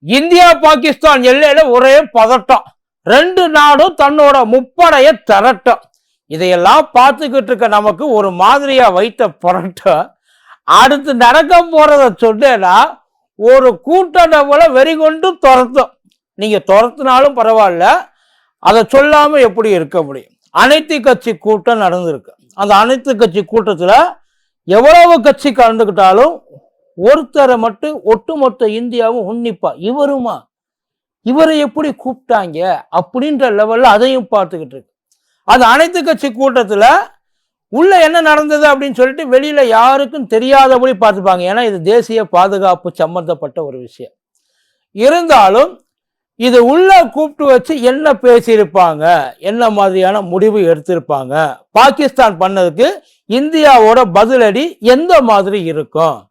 India Pakistan எல்லையில ஒரே பதட்டம். ரெண்டு நாடும் தன்னோட முப்படைய திரட்டும். இதையெல்லாம் பார்த்துக்கிட்டு இருக்க நமக்கு ஒரு மாதிரியா வைத்த புரட்டம் அடுத்து நடக்க போறத சொன்னேன்னா ஒரு கூட்டம் நம்மளை வெறி கொண்டு துரத்தும். நீங்க துரத்துனாலும் பரவாயில்ல அதை சொல்லாம எப்படி இருக்க முடியும்? அனைத்து கட்சி கூட்டம் நடந்திருக்கு. அந்த அனைத்து கட்சி கூட்டத்துல எவ்வளவு கட்சி கலந்துக்கிட்டாலும் ஒருத்தரை மட்டும் ஒட்டுமொத்த இந்தியாவும் உன்னிப்பா. இவருமா? இவரை எப்படி கூப்பிட்டாங்க? அப்படின்ற லெவல்ல அதையும் பார்த்துக்கிட்டு இருக்கு. அது அனைத்து கட்சி கூட்டத்தில் உள்ள என்ன நடந்தது அப்படின்னு சொல்லிட்டு வெளியில யாருக்கும் தெரியாதபடி பார்த்துப்பாங்க. ஏன்னா இது தேசிய பாதுகாப்பு சம்பந்தப்பட்ட ஒரு விஷயம். இருந்தாலும் இது உள்ள கூப்பிட்டு வச்சு என்ன பேசியிருப்பாங்க? என்ன மாதிரியான முடிவு எடுத்திருப்பாங்க? பாகிஸ்தான் பண்ணதுக்கு இந்தியாவோட பதிலடி எந்த மாதிரி இருக்கும்?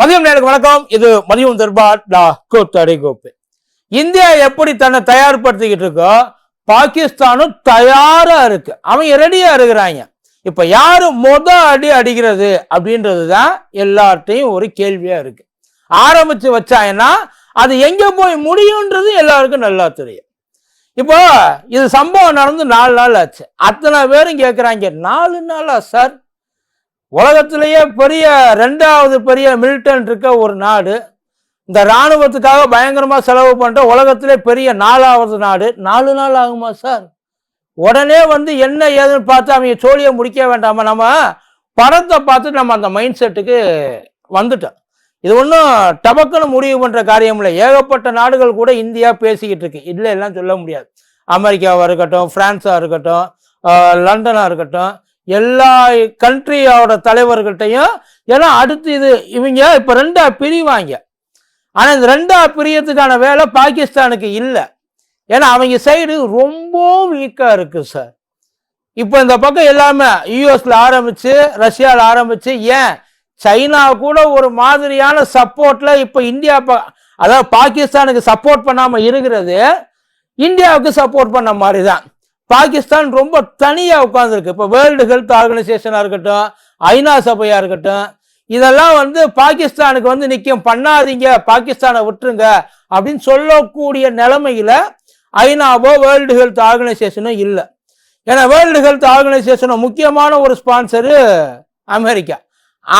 மதியம் நேருக்கு வணக்கம். இது மதியம் தர்பார் டா கோப்பு. இந்தியா எப்படி தன்னை தயார்படுத்திக்கிட்டு இருக்கோ பாகிஸ்தானும் தயாரா இருக்கு. அவங்க ரெடியா இருக்கிறாங்க. இப்ப யாரு மொத அடி அடிக்கிறது அப்படின்றது தான் எல்லார்ட்டையும் ஒரு கேள்வியா இருக்கு. ஆரம்பிச்சு வச்சாங்கன்னா அது எங்க போய் முடியுன்றது எல்லாருக்கும் நல்லா தெரியும். இப்போ இது சம்பவம் நடந்து நாலு நாள் ஆச்சு. அத்தனை பேரும் கேட்குறாங்க நாலு நாளா சார்? உலகத்திலேயே பெரிய ரெண்டாவது பெரிய மில்டன் இருக்க ஒரு நாடு இந்த இராணுவத்துக்காக பயங்கரமாக செலவு பண்ணுற உலகத்திலே பெரிய நாலாவது நாடு. நாலு நாள் ஆகுமா சார்? உடனே வந்து என்ன ஏதுன்னு பார்த்து அவங்க சோழியை முடிக்க வேண்டாமா? நம்ம படத்தை பார்த்து நம்ம அந்த மைண்ட் செட்டுக்கு வந்துட்டோம். இது ஒன்றும் டபக்குன்னு முடிவு பண்ணுற காரியம் இல்லை. ஏகப்பட்ட நாடுகள் கூட இந்தியா பேசிக்கிட்டு இருக்கு. இல்லை எல்லாம் சொல்ல முடியாது. அமெரிக்காவாக இருக்கட்டும் ஃப்ரான்ஸாக இருக்கட்டும் லண்டனாக இருக்கட்டும் எல்லா கண்ட்ரியோட தலைவர்கள்ட்டையும் ஏன்னா அடுத்து இது இவங்க இப்போ ரெண்டா பிரிவாங்க. ஆனால் இந்த ரெண்டா பிரியத்துக்கான வேலை பாகிஸ்தானுக்கு இல்லை. ஏன்னா அவங்க சைடு ரொம்ப வீக்காக இருக்கு சார் இப்போ இந்த பக்கம் எல்லாமே யூஎஸ்ல ஆரம்பிச்சு ரஷ்யாவில் ஆரம்பிச்சு ஏன்? சைனா கூட ஒரு மாதிரியான சப்போர்ட்ல இப்போ இந்தியா ப- அதாவது பாகிஸ்தானுக்கு சப்போர்ட் பண்ணாமல் இருக்கிறது இந்தியாவுக்கு சப்போர்ட் பண்ண மாதிரி தான் பாகிஸ்தான் ரொம்ப தனியாக உட்காந்துருக்கு இப்போ வேர்ல்டு ஹெல்த் ஆர்கனைசேஷனாக இருக்கட்டும் ஐநா சபையாக இருக்கட்டும் இதெல்லாம் வந்து பாகிஸ்தானுக்கு வந்து நிற்கும் பண்ணாதீங்க பாகிஸ்தானை விட்டுருங்க அப்படின்னு சொல்லக்கூடிய நிலைமையில் ஐநாவோ வேர்ல்டு ஹெல்த் ஆர்கனைசேஷனும் இல்லை. ஏன்னா வேர்ல்டு ஹெல்த் ஆர்கனைசேஷனோ முக்கியமான ஒரு ஸ்பான்சரு அமெரிக்கா.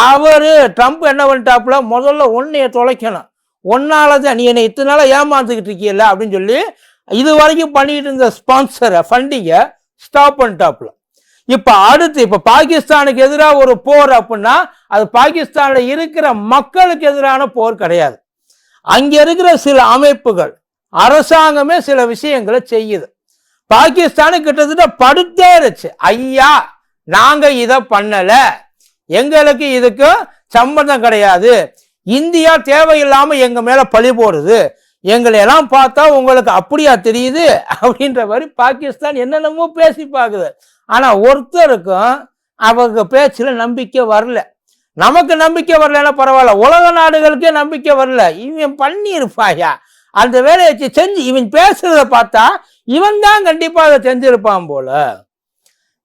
அவர் ட்ரம்ப் என்ன பண்ணிட்டாப்புல முதல்ல ஒன்றையை தொலைக்கணும். ஒன்னால தான் நீ என்னை இத்தனை நாளாக ஏமாந்துக்கிட்டு இருக்கீல்ல அப்படின்னு சொல்லி இது வரைக்கும் பண்ணிட்டு இருந்த ஸ்பான்சரை ஃபண்டிங்கை ஸ்டாப் பண்ணிட்டாப்ல இப்போ அடுத்து இப்போ பாகிஸ்தானுக்கு எதிராக ஒரு போர் அப்படின்னா அது பாகிஸ்தானில் இருக்கிற மக்களுக்கு எதிரான போர் கிடையாது. அங்கே இருக்கிற சில அமைப்புகள் அரசாங்கமே சில விஷயங்களை செய்யுது. பாகிஸ்தானு கிட்டத்தட்ட படுத்தேருச்சு ஐயா நாங்கள் இதை பண்ணலை. எங்களுக்கு இதுக்கு சம்பந்தம் கிடையாது. இந்தியா தேவையில்லாமல் எங்கள் மேலே பழி போடுது. எங்களை எல்லாம் பார்த்தா உங்களுக்கு அப்படியா தெரியுது? அப்படின்ற மாதிரி பாகிஸ்தான் என்னென்னமோ பேசி பார்க்குது. ஆனால் ஒருத்தருக்கும் அவங்க பேச்சில் நம்பிக்கை வரல. நமக்கு நம்பிக்கை வரலன்னா பரவாயில்ல. உலக நாடுகளுக்கே நம்பிக்கை வரல. இவன் பண்ணியிருப்பாயா? அந்த வேலையை வச்சு செஞ்சு இவன் பேசுறத பார்த்தா இவன் தான் கண்டிப்பாக அதை செஞ்சிருப்பான் போல.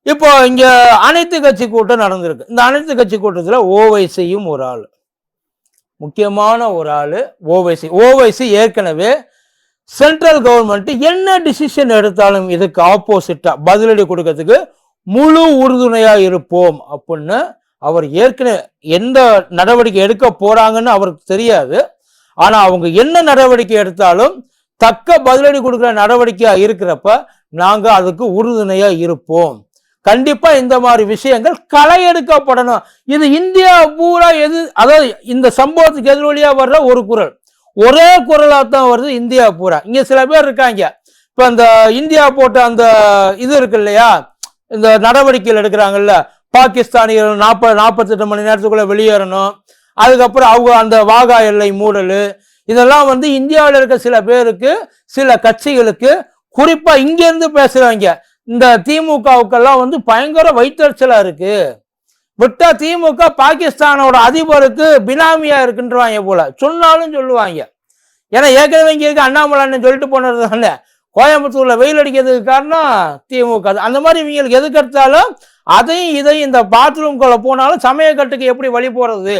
இப்போ இங்கே அனைத்து கட்சி கூட்டம் நடந்திருக்கு. இந்த அனைத்து கட்சி கூட்டத்தில் ஓவை செய்யும் ஒரு ஆள். முக்கியமான ஒரு ஆள் ஓவைசி. ஓவைசி ஏற்கனவே சென்ட்ரல் கவர்மெண்ட் என்ன டிசிஷன் எடுத்தாலும் இதுக்கு ஆப்போசிட்டாக பதிலடி கொடுக்கறதுக்கு முழு உறுதுணையாக இருப்போம் அப்படின்னு அவர் ஏற்கனவே எந்த நடவடிக்கை எடுக்க போறாங்கன்னு அவருக்கு தெரியாது. ஆனால் அவங்க என்ன நடவடிக்கை எடுத்தாலும் தக்க பதிலடி கொடுக்குற நடவடிக்கையாக இருக்கிறப்ப நாங்கள் அதுக்கு உறுதுணையாக இருப்போம். கண்டிப்பா இந்த மாதிரி விஷயங்கள் களை எடுக்கப்படணும் இது இந்தியா பூரா எது அதாவது இந்த சம்பவத்துக்கு எதிரொலியா வர்ற ஒரு குரல். ஒரே குரலா தான் வருது இந்தியா பூரா. இங்க சில பேர் இருக்காங்க. இப்ப அந்த இந்தியா போட்ட அந்த இது இருக்கு இல்லையா? இந்த நடவடிக்கைகள் எடுக்கிறாங்கல்ல. பாகிஸ்தானிகள் நாற்பது நாற்பத்தெட்டு மணி நேரத்துக்குள்ள வெளியேறணும். அதுக்கப்புறம் அவங்க அந்த வாகா எல்லை மூடல். இதெல்லாம் வந்து இந்தியாவில் இருக்க சில பேருக்கு சில கட்சிகளுக்கு குறிப்பா இங்கேருந்து பேசுறவங்க இந்த திமுகவுக்கெல்லாம் வந்து பயங்கர வைத்தறிச்சலா இருக்கு. விட்டா திமுக பாகிஸ்தானோட அதிபருக்கு பினாமியா இருக்குன்றவாங்க போல. சொன்னாலும் சொல்லுவாங்க. ஏன்னா ஏற்கனவே இங்கே இருக்க அண்ணாமலைன்னு சொல்லிட்டு போனது தானே கோயம்புத்தூர்ல வெயில் அடிக்கிறதுக்கு காரணம் திமுக அந்த மாதிரி இவங்களுக்கு எது எடுத்தாலும் அதையும் இதையும் இந்த பாத்ரூம்குள்ள போனாலும் சமயக்கட்டுக்கு எப்படி வழி போறது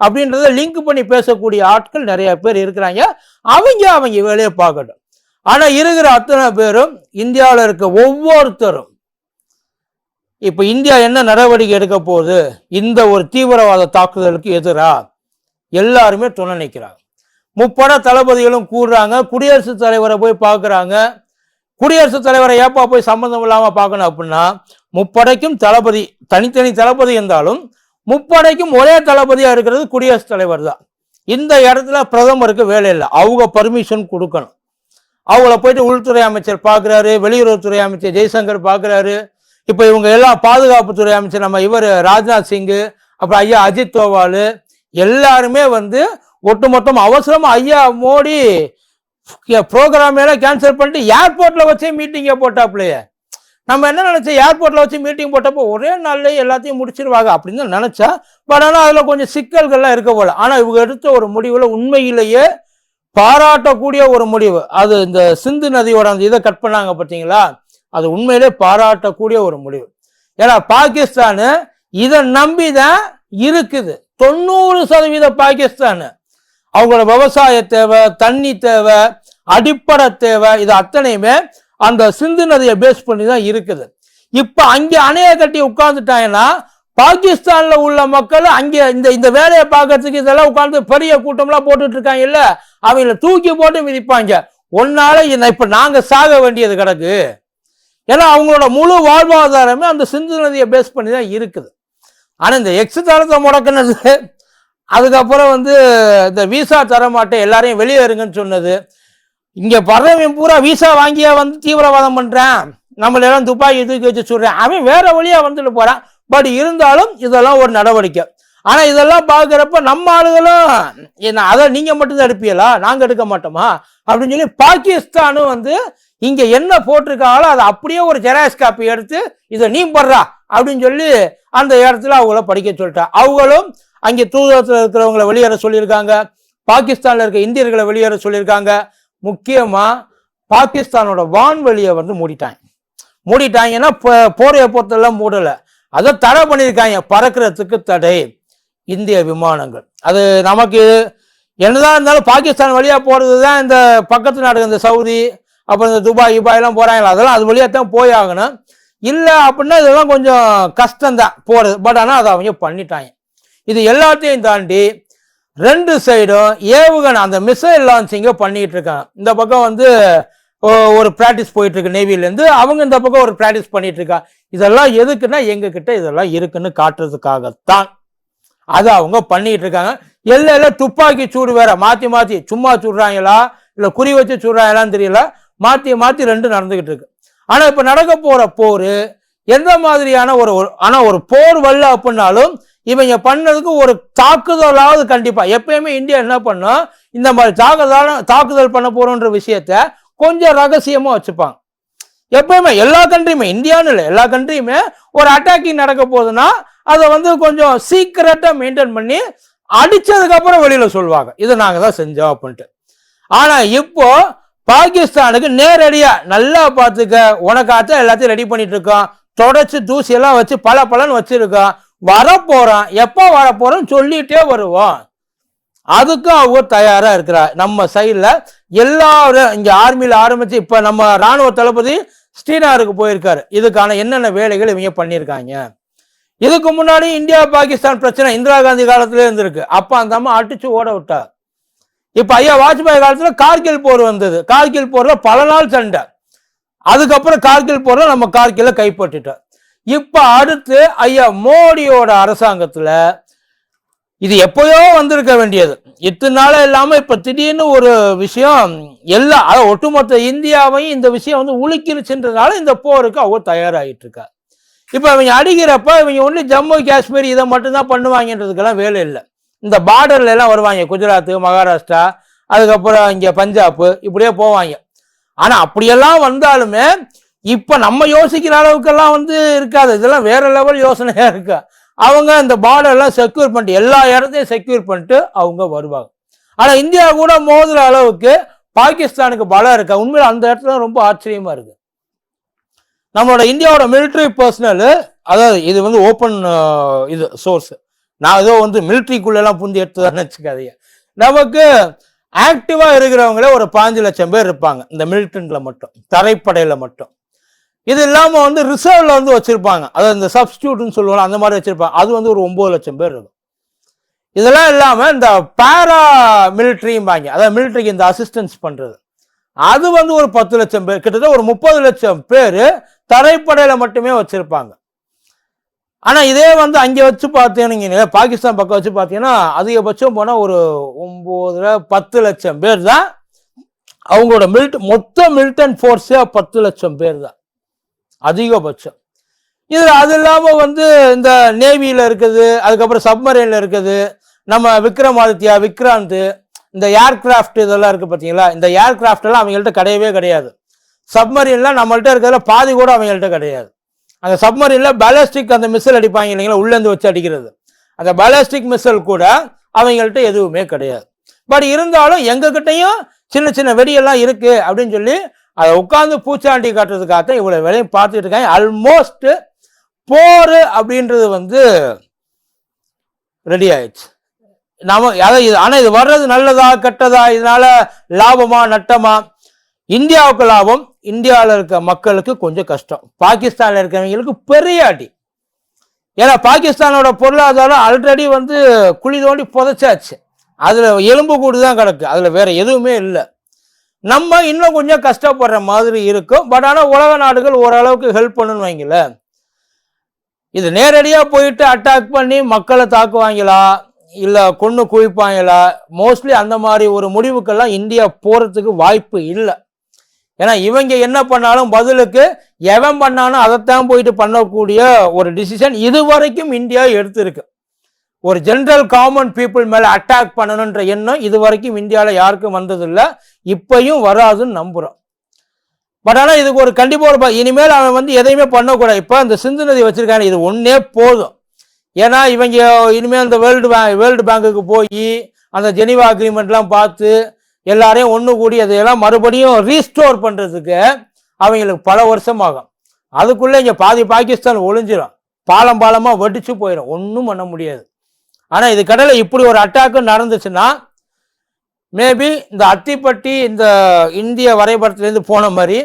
அப்படின்றத லிங்க் பண்ணி பேசக்கூடிய ஆட்கள் நிறைய பேர் இருக்கிறாங்க. அவங்க அவங்க வேலையை பார்க்கட்டும். ஆனா இருக்கிற அத்தனை பேரும் இந்தியாவில் இருக்க ஒவ்வொருத்தரும் இப்ப இந்தியா என்ன நடவடிக்கை எடுக்க போகுது? இந்த ஒரு தீவிரவாத தாக்குதலுக்கு எதிரா? எல்லாருமே துணை நிற்கிறாங்க முப்பட தளபதிகளும் கூடுறாங்க. குடியரசுத் தலைவரை போய் பார்க்குறாங்க. குடியரசுத் தலைவரை ஏப்பா போய் சம்மந்தம் இல்லாமல் பார்க்கணும் அப்படின்னா முப்படைக்கும் தளபதி தனித்தனி தளபதி இருந்தாலும் முப்படைக்கும் ஒரே தளபதியாக இருக்கிறது குடியரசுத் தலைவர் தான். இந்த இடத்துல பிரதமருக்கு வேலை இல்லை. அவங்க பர்மிஷன் கொடுக்கணும். அவங்கள போயிட்டு உள்துறை அமைச்சர் பார்க்குறாரு வெளியுறவுத்துறை அமைச்சர் ஜெய்சங்கர் பார்க்குறாரு இப்போ இவங்க எல்லாம் பாதுகாப்புத்துறை அமைச்சர் நம்ம இவர் ராஜ்நாத் சிங்கு அப்புறம் ஐயா அஜித் தோவால் எல்லாருமே வந்து ஒட்டுமொத்தம் அவசரமாக ஐயா மோடி ப்ரோக்ராம் எல்லாம் கேன்சல் பண்ணிட்டு ஏர்போர்ட்டில் வச்சே மீட்டிங்கை போட்டாப்லையே. நம்ம என்ன நினச்சா ஏர்போர்ட்டில் வச்சு மீட்டிங் போட்டப்போ ஒரே நாள்லேயே எல்லாத்தையும் முடிச்சிருவாங்க அப்படின்னு நினச்சா பட் ஆனால் அதில் கொஞ்சம் சிக்கல்கள்லாம் இருக்க போல. ஆனால் இவங்க எடுத்த ஒரு முடிவில் உண்மையிலேயே பாராட்டக்கூடிய ஒரு முடிவு. அது இந்த சிந்து நதியோட அந்த இதை கட் பண்ணாங்க பார்த்தீங்களா? அது உண்மையிலே பாராட்டக்கூடிய ஒரு முடிவு. ஏன்னா பாகிஸ்தானு இதை நம்பி தான் இருக்குது. தொண்ணூறு சதவீத பாகிஸ்தான். அவங்களோட விவசாய தேவை தண்ணி தேவை அடிப்படை தேவை இது அத்தனையுமே அந்த சிந்து நதியை பேஸ் பண்ணி தான் இருக்குது. இப்ப அங்கே அணைய கட்டி உட்கார்ந்துட்டாங்கன்னா பாகிஸ்தான்ல உள்ள மக்கள் அங்கே இந்த இந்த வேலையை பார்க்கறதுக்கு இதெல்லாம் உட்கார்ந்து பெரிய கூட்டம்லாம் போட்டுட்டு இருக்காங்க இல்ல அவங்கள தூக்கி போட்டு மிதிப்பாங்க. ஒன்னால இந்த- இப்ப நாங்க சாக வேண்டியது கிடக்கு. ஏன்னா அவங்களோட முழு வாழ்வாதாரமே அந்த சிந்து நதியை பேஸ் பண்ணி தான் இருக்குது. ஆனால் இந்த எக்ஸு தரத்தை முடக்குனது அதுக்கப்புறம் வந்து இந்த விசா தர மாட்டேன் எல்லாரையும் வெளியே இருங்கன்னு சொன்னது. இங்கே வர்றவன் பூரா விசா வாங்கியா வந்து தீவிரவாதம் பண்ணுறேன் நம்மளெல்லாம் துப்பாக்கி தூக்கி வச்சு சொல்கிறேன் அவன் வேற வழியாக வந்துட்டு போகிறான் பட் இருந்தாலும் இதெல்லாம் ஒரு நடவடிக்கை. ஆனால் இதெல்லாம் பார்க்குறப்ப நம்ம ஆளுகளும் என்ன அதை நீங்கள் மட்டும்தான் எடுப்பீங்களா? நாங்கள் எடுக்க மாட்டோமா? அப்படின்னு சொல்லி பாகிஸ்தானும் வந்து இங்கே என்ன போட்டிருக்காங்களோ அதை அப்படியே ஒரு ஜெராக்ஸ் காப்பி எடுத்து இதை நீ படுறா அப்படின்னு சொல்லி அந்த இடத்துல அவங்கள படிக்க சொல்லிட்டா. அவங்களும் அங்கே தூதரத்தில் இருக்கிறவங்கள வெளியேற சொல்லியிருக்காங்க. பாகிஸ்தானில் இருக்க இந்தியர்களை வெளியேற சொல்லியிருக்காங்க. முக்கியமாக பாகிஸ்தானோட வான்வெளியை வந்து மூடிட்டாங்க. மூடிட்டாங்கன்னா போ- போரையை பொறுத்தெல்லாம் மூடலை. அதை தடை பண்ணியிருக்காங்க. பறக்கிறதுக்கு தடை. இந்திய விமானங்கள். அது நமக்கு என்னதான் இருந்தாலும் பாகிஸ்தான் வழியாக போகிறது தான் இந்த பக்கத்து நாடு இந்த சவுதி அப்புறம் இந்த துபாய் இபாயெல்லாம் போகிறாங்களா அதெல்லாம் அது வழியாக தான் போய் ஆகணும். இல்லை அப்படின்னா இதெல்லாம் கொஞ்சம் கஷ்டம்தான் போகிறது பட் ஆனால் அதை அவங்க பண்ணிட்டாங்க. இது எல்லாத்தையும் தாண்டி ரெண்டு சைடும் ஏவுகணை அந்த மிசைல் லான்ச்சிங்கை பண்ணிக்கிட்டு இருக்காங்க. இந்த பக்கம் வந்து ஒரு ப்ராக்டிஸ் போயிட்டு இருக்கு நேவிலேருந்து அவங்க இந்த பக்கம் ஒரு ப்ராக்டிஸ் பண்ணிட்டு இதெல்லாம் எதுக்குன்னா எங்ககிட்ட இதெல்லாம் இருக்குன்னு காட்டுறதுக்காகத்தான். அதை அவங்க பண்ணிட்டு இருக்காங்க எல்லையில துப்பாக்கி சூடு வேற. மாத்தி மாத்தி. சும்மா சுடுறாங்களா? இல்லை குறி வச்சு சுடுறாங்களான்னு தெரியல. மாத்தி மாத்தி ரெண்டு நடந்துகிட்டு இருக்கு ஆனா இப்ப நடக்க போற போர் எந்த மாதிரியான ஒரு ஒரு- ஆனா ஒரு போர் வரல அப்படின்னாலும் இவங்க பண்ணதுக்கு ஒரு தாக்குதலாவது கண்டிப்பா. எப்பயுமே இந்தியா என்ன பண்ணும் இந்த மாதிரி தாக்குதல் தாக்குதல் பண்ண போறோன்ற விஷயத்த கொஞ்சம் ரகசியமா வச்சுப்பாங்க. எப்பயுமே எல்லா கண்ட்ரியுமே இந்தியான்னு இல்லை எல்லா கண்ட்ரியுமே ஒரு அட்டாக்கிங் நடக்க போகுதுன்னா அதை வந்து கொஞ்சம் சீக்கிரட்டாக மெயின்டைன் பண்ணி அடித்ததுக்கப்புறம் வெளியில் சொல்லுவாங்க. இதை நாங்கள் தான் செஞ்சோம் அப்படின்ட்டு. ஆனால் இப்போ பாகிஸ்தானுக்கு நேரடியாக நல்லா பார்த்துக்க உனக்காத்தான் எல்லாத்தையும் ரெடி பண்ணிட்டு இருக்கோம் தொடச்சி தூசியெல்லாம் வச்சு பல பலன்னு வச்சுருக்கோம் வரப்போகிறோம் எப்போ வரப்போறோம் சொல்லிகிட்டே வருவோம் அதுக்கும் அவங்க தயாராக இருக்கிறா நம்ம சைடில் எல்லாரும் இங்கே ஆர்மியில் ஆரம்பித்து இப்போ நம்ம ராணுவ தளபதி ஸ்ரீநகருக்கு போயிருக்காரு. இதுக்கான என்னென்ன வேலைகள் இவங்க பண்ணியிருக்காங்க? இதுக்கு முன்னாடி இந்தியா பாகிஸ்தான் பிரச்சனை இந்திரா காந்தி காலத்துல இருந்திருக்கு. அப்ப அந்த அம்மா அடிச்சு ஓட விட்டா. இப்ப ஐயா வாஜ்பாய் காலத்துல கார்கில் போர் வந்தது. கார்கில் போர்ல பல நாள் சண்டை. அதுக்கப்புறம் கார்கில் போர்ல நம்ம கார்கில கைப்பற்றிட்டோம். இப்ப அடுத்து ஐயா மோடியோட அரசாங்கத்துல இது எப்பயோ வந்திருக்க வேண்டியது. இத்தனை நாளாக இல்லாமல் இப்போ திடீர்னு ஒரு விஷயம் எல்லா அதாவது ஒட்டுமொத்த இந்தியாவையும் இந்த விஷயம் வந்து உலுக்கிருச்சுன்றதுனால இந்த போருக்கு அவங்க தயாராகிட்டு இருக்கா இப்ப இவங்க அடிக்கிறப்ப இவங்க ஒன்லி ஜம்மு காஷ்மீர் இதை மட்டும்தான் பண்ணுவாங்கன்றதுக்கெல்லாம் வேலை இல்லை. இந்த பார்டர்ல எல்லாம் வருவாங்க. குஜராத்து மகாராஷ்டிரா அதுக்கப்புறம் இங்கே பஞ்சாப் இப்படியே போவாங்க. ஆனால் அப்படியெல்லாம் வந்தாலுமே இப்போ நம்ம யோசிக்கிற அளவுக்கெல்லாம் வந்து இருக்காது. இதெல்லாம் வேற லெவல் யோசனையாக இருக்கா. அவங்க அந்த பார்டர்லாம் செக்யூர் பண்ணிட்டு எல்லா இடத்தையும் செக்யூர் பண்ணிட்டு அவங்க வருவாங்க. ஆனால் இந்தியா கூட மோதுற அளவுக்கு பாகிஸ்தானுக்கு பலம் இருக்கா? உண்மையில அந்த இடத்துல ரொம்ப ஆச்சரியமாக இருக்கு. நம்மளோட இந்தியாவோட மிலிட்ரி பர்சனல் அதாவது இது வந்து ஓப்பன் இது சோர்ஸ் நான் ஏதோ வந்து மிலிட்ரிக்குள்ளெல்லாம் புந்தி எடுத்ததான்னு வச்சுக்காதீங்க. நமக்கு ஆக்டிவாக இருக்கிறவங்களே ஒரு பாஞ்சு லட்சம் பேர் இருப்பாங்க. இந்த மிலிட்டன்ட்ல மட்டும் தரைப்படையில் மட்டும். இது இல்லாமல் வந்து ரிசர்வ்ல வந்து வச்சிருப்பாங்க. அதாவது இந்த சப்ஸ்டியூட்னு சொல்லுவாங்க அந்த மாதிரி வச்சிருப்பாங்க. அது வந்து ஒரு ஒன்பது லட்சம் பேர் இருக்கும். இதெல்லாம் இல்லாமல் இந்த பேரா மிலிட்ரிம்பாங்க அதாவது மிலிட்ரிக்கு இந்த அசிஸ்டன்ஸ் பண்ணுறது அது வந்து ஒரு பத்து லட்சம் பேர் கிட்டத்தட்ட ஒரு முப்பது லட்சம் பேர் தரைப்படையில் மட்டுமே வச்சிருப்பாங்க. ஆனால் இதே வந்து அங்கே வச்சு பார்த்தீங்கன்னா பாகிஸ்தான் பக்கம் வச்சு பார்த்தீங்கன்னா அதிகபட்சம் போனால் ஒரு ஒம்பதுல பத்து லட்சம் பேர் தான். அவங்களோட மில்ட் மொத்த மில்டன் ஃபோர்ஸே பத்து லட்சம் பேர் தான். அதிகபட்சம். இதில் அது இல்லாமல் வந்து இந்த நேவியில் இருக்குது அதுக்கப்புறம் சப்மரைன்ல இருக்குது நம்ம விக்ரமாதித்யா விக்ராந்த் இந்த ஏர்கிராஃப்ட் இதெல்லாம் இருக்குது பார்த்தீங்களா இந்த ஏர்கிராஃப்டெல்லாம் அவங்கள்ட்ட கிடையவே கிடையாது. சப்மரீன்லாம் நம்மள்ட்ட இருக்கிறதுல பாதி கூட அவங்கள்ட்ட கிடையாது. அந்த சப்மரீனில் பேலஸ்டிக் அந்த மிஸ்ஸில் அடிப்பாங்க இல்லைங்களா? உள்ளேருந்து வச்சு அடிக்கிறது. அந்த பேலஸ்டிக் மிஸ்ஸில் கூட அவங்கள்ட்ட எதுவுமே கிடையாது. பட் இருந்தாலும் எங்ககிட்டையும் சின்ன சின்ன வெடியெல்லாம் இருக்குது அப்படின்னு சொல்லி அதை உட்காந்து பூச்சாண்டி காட்டுறதுக்காகத்தான் இவ்வளோ வேலையும் பார்த்துட்டு இருக்காங்க. ஆல்மோஸ்ட் போர் அப்படின்றது வந்து ரெடி ஆயிடுச்சு. நாம அதை இது ஆனால் இது வர்றது நல்லதா கெட்டதா இதனால லாபமா நட்டமா? இந்தியாவுக்கு லாபம் இந்தியாவில் இருக்க மக்களுக்கு கொஞ்சம் கஷ்டம். பாகிஸ்தானில் இருக்கிறவங்களுக்கு பெரிய அடி. ஏன்னா பாகிஸ்தானோட பொருளாதாரம் ஆல்ரெடி வந்து குழி தோண்டி புதைச்சாச்சு. அதில் எலும்பு கூடு தான் கிடக்கு. அதில் வேற எதுவுமே இல்லை. நம்ம இன்னும் கொஞ்சம் கஷ்டப்படுற மாதிரி இருக்கும். பட் ஆனால் உலக நாடுகள் ஓரளவுக்கு ஹெல்ப் பண்ணுன்னு வைங்களேன். இது நேரடியாக போயிட்டு அட்டாக் பண்ணி மக்களை தாக்குவாங்களா? இல்லை கொன்று குவிப்பாங்களா? மோஸ்ட்லி அந்த மாதிரி ஒரு முடிவுக்கெல்லாம் இந்தியா போகிறதுக்கு வாய்ப்பு இல்லை. ஏன்னா இவங்க என்ன பண்ணாலும் பதிலுக்கு எவன் பண்ணாலும் அதைத்தான் போயிட்டு பண்ணக்கூடிய ஒரு டிசிஷன் இது வரைக்கும் இந்தியா எடுத்திருக்கு. ஒரு ஜென்ரல் காமன் பீப்புள் மேலே அட்டாக் பண்ணணுன்ற எண்ணம் இது வரைக்கும் இந்தியாவில் யாருக்கும் வந்ததில்லை. இப்பையும் வராதுன்னு நம்புகிறோம் பட் ஆனால் இதுக்கு ஒரு கண்டிப்பாக ஒரு ப- இனிமேல் அவன் வந்து எதையுமே பண்ணக்கூடாது. இப்போ இந்த சிந்து நதி வச்சுருக்காங்க இது ஒன்றே போதும். ஏன்னா இவங்க இனிமேல் அந்த வேர்ல்டு பேங்க் வேர்ல்டு பேங்குக்கு போய் அந்த ஜெனிவா அக்ரிமெண்ட்லாம் பார்த்து எல்லாரையும் ஒன்று கூடி அதையெல்லாம் மறுபடியும் ரீஸ்டோர் பண்ணுறதுக்கு அவங்களுக்கு பல வருஷம் ஆகும் அதுக்குள்ளே இங்கே பாதி பாகிஸ்தான் ஒழிஞ்சிடும் பாலம் பாலமாக வெடிச்சு போயிடும் ஒன்றும் பண்ண முடியாது. ஆனால் இது கடையில் இப்படி ஒரு அட்டாக்கு நடந்துச்சுன்னா மேபி இந்த அத்திப்பட்டி இந்த இந்திய வரைபடத்துலேருந்து போன மாதிரி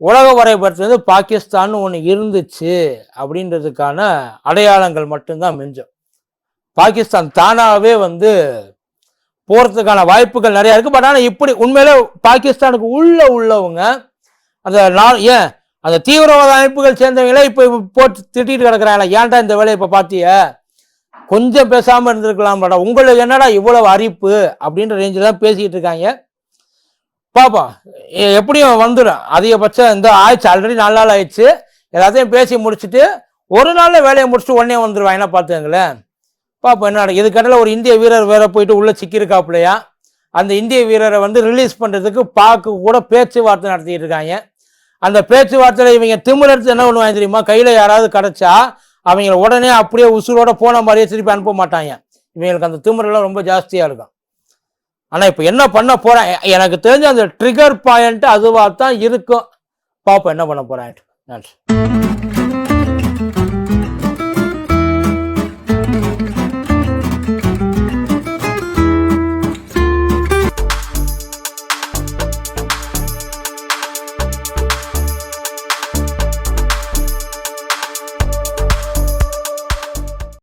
உலக வரைபடத்துலேருந்து பாகிஸ்தான் ஒன்று இருந்துச்சு அப்படின்றதுக்கான அடையாளங்கள் மட்டும்தான் மிஞ்சும். பாகிஸ்தான் தானாகவே வந்து போகிறதுக்கான வாய்ப்புகள் நிறையா இருக்குது பட் ஆனால் இப்படி உண்மையிலே பாகிஸ்தானுக்கு உள்ளே உள்ளவங்க அந்த நான் ஏன் அந்த தீவிரவாத அமைப்புகள் சேர்ந்தவங்களே இப்போ போட்டு திட்டிகிட்டு கிடக்குறாங்களா ஏன்டா இந்த வேலையை இப்போ பார்த்திய கொஞ்சம் பேசாமல் இருந்திருக்கலாம் படா உங்களுக்கு என்னடா இவ்வளவு அரிப்பு அப்படின்ற ரேஞ்சில் தான் பேசிக்கிட்டு இருக்காங்க. பாப்பா எப்படியும் வந்துடும் அதிகபட்சம் இந்த ஆயிடுச்சு. ஆல்ரெடி நாலு நாள் ஆயிடுச்சு. எல்லாத்தையும் பேசி முடிச்சுட்டு ஒரு நாளில் வேலையை முடிச்சுட்டு உடனே வந்துடுவாங்கன்னா பார்த்துங்களேன் பாப்பா என்ன இதுக்கடையில் ஒரு இந்திய வீரர் வேற போயிட்டு உள்ளே சிக்கியிருக்காப்புலையா? அந்த இந்திய வீரரை வந்து ரிலீஸ் பண்ணுறதுக்கு பாக்கு கூட பேச்சுவார்த்தை நடத்திட்டு இருக்காங்க. அந்த பேச்சுவார்த்தையில் இவங்க திமிரெடுத்து என்ன பண்ணுவாங்க தெரியுமா? கையில் யாராவது கிடச்சா அவங்கள உடனே அப்படியே உசுரோட போன மாதிரியே திருப்பி அனுப்ப மாட்டாங்க. இவங்களுக்கு அந்த திமுறலாம் ரொம்ப ஜாஸ்தியாக இருக்கும். ஆனால் இப்போ என்ன பண்ண போகிறேன் எனக்கு தெரிஞ்ச அந்த ட்ரிகர் பாயிண்ட் அதுவாக தான் இருக்கும். பாப்போம் என்ன பண்ண போகிறேன் நன்றி.